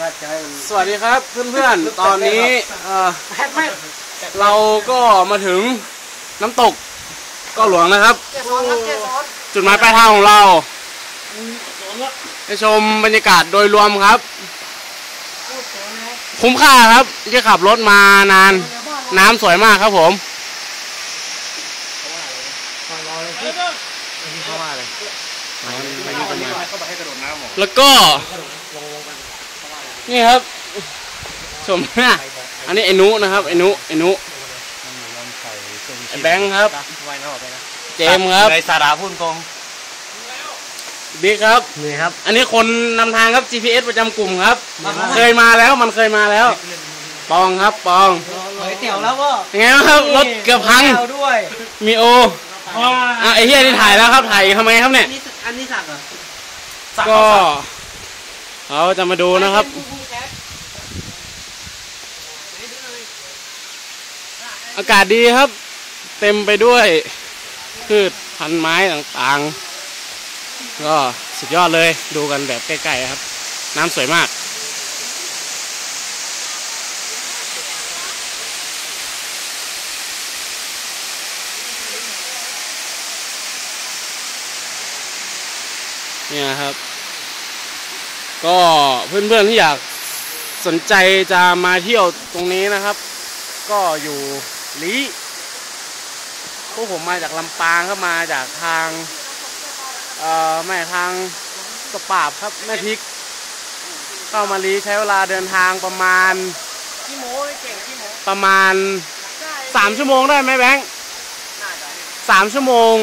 ว่าจะให้มันสวัสดีครับเพื่อนๆ ตอนนี้เอ่อแพ็คไม่เราก็มาถึงน้ำตกก็หลวงนะครับ แกซ้อนครับแกซ้อนจุดหมายปลายทางของเราไปชมบรรยากาศโดยรวมครับพูดเสียงนะคุ้มค่าครับที่ขับรถมานาน น้ำสวยมากครับผมฟังรอเลยพี่เพราะว่าอะไรไม่เข้าไปนี่เข้าไปให้กระโดดน้ำหรอแล้วก็ นี่ครับชมหน้าอันนี้ไอ้นุนะครับไอ้นุไอ้นุไอ้แบงค์ครับไว้นะออกไปนะเจมส์ครับในสาราพุ่นตรงบิ๊กครับนี่ครับ อันนี้คนนำทางครับ GPS ประจำกลุ่มครับ เคยมาแล้วมันเคยมาแล้ว ปองครับปองเหยเตี๋ยวแล้วว่ายังไงบ้างครับรถเกือบพังด้วยมีโออะไอ้เฮียที่ถ่ายแล้วครับถ่ายทำไมครับเนี่ยนี่อันนี้สั่งเหรอก็ เราจะมาดูนะครับอากาศดีครับ เต็มไปด้วยพืชพันไม้ต่างๆ ก็สุดยอดเลยดูกันแบบใกล้ๆครับ น้ำสวยมากเนี่ยครับ ก็เพื่อนๆที่อยากสนใจจะมาเที่ยวตรงนี้นะครับ ก็อยู่ลีพวกผมมาจากลำปางครับมาจากทางเอ่อแม่ทางสปาบครับแม่พริก เข้ามาลีใช้เวลาเดินทางประมาณขี้โม้เก่งขี้โม้ประมาณสามชั่วโมงได้ไหมแบงค์สามชั่วโมง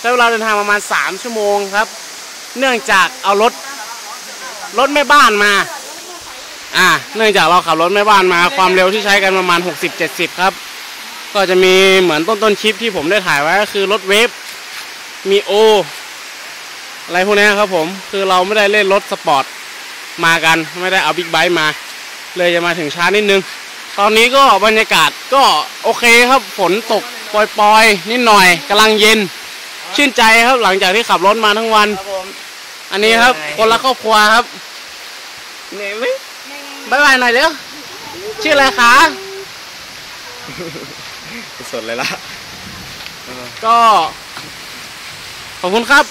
ใช้เวลาเดินทางประมาณสามชั่วโมงครับ เนื่องจากเอารถ รถแม่บ้านมา อ่า เนื่องจากเราขับรถแม่บ้านมา ความเร็วที่ใช้กันประมาณ 60-70 ครับ ก็จะมีเหมือนต้นต้นๆคลิปที่ผมได้ถ่ายไว้ก็คือรถเวฟ มีโอ อะไรพวกนี้ครับผม คือเราไม่ได้เล่นรถสปอร์ตมากัน ไม่ได้เอาบิ๊กไบค์มา เลยจะมาถึงช้านิดนึง ตอนนี้ก็บรรยากาศก็โอเคครับ ฝนตกปล่อยๆ นิดหน่อยกำลังเย็น ชื่นใจครับหลังจากที่ขับรถมาทั้งวันครับผมอันนี้ครับ คนละครอบครัวครับ เหนื่อยไหมบายบายหน่อยเร็ว ชื่ออะไรคะ สดเลยล่ะก็ ขอบคุณครับ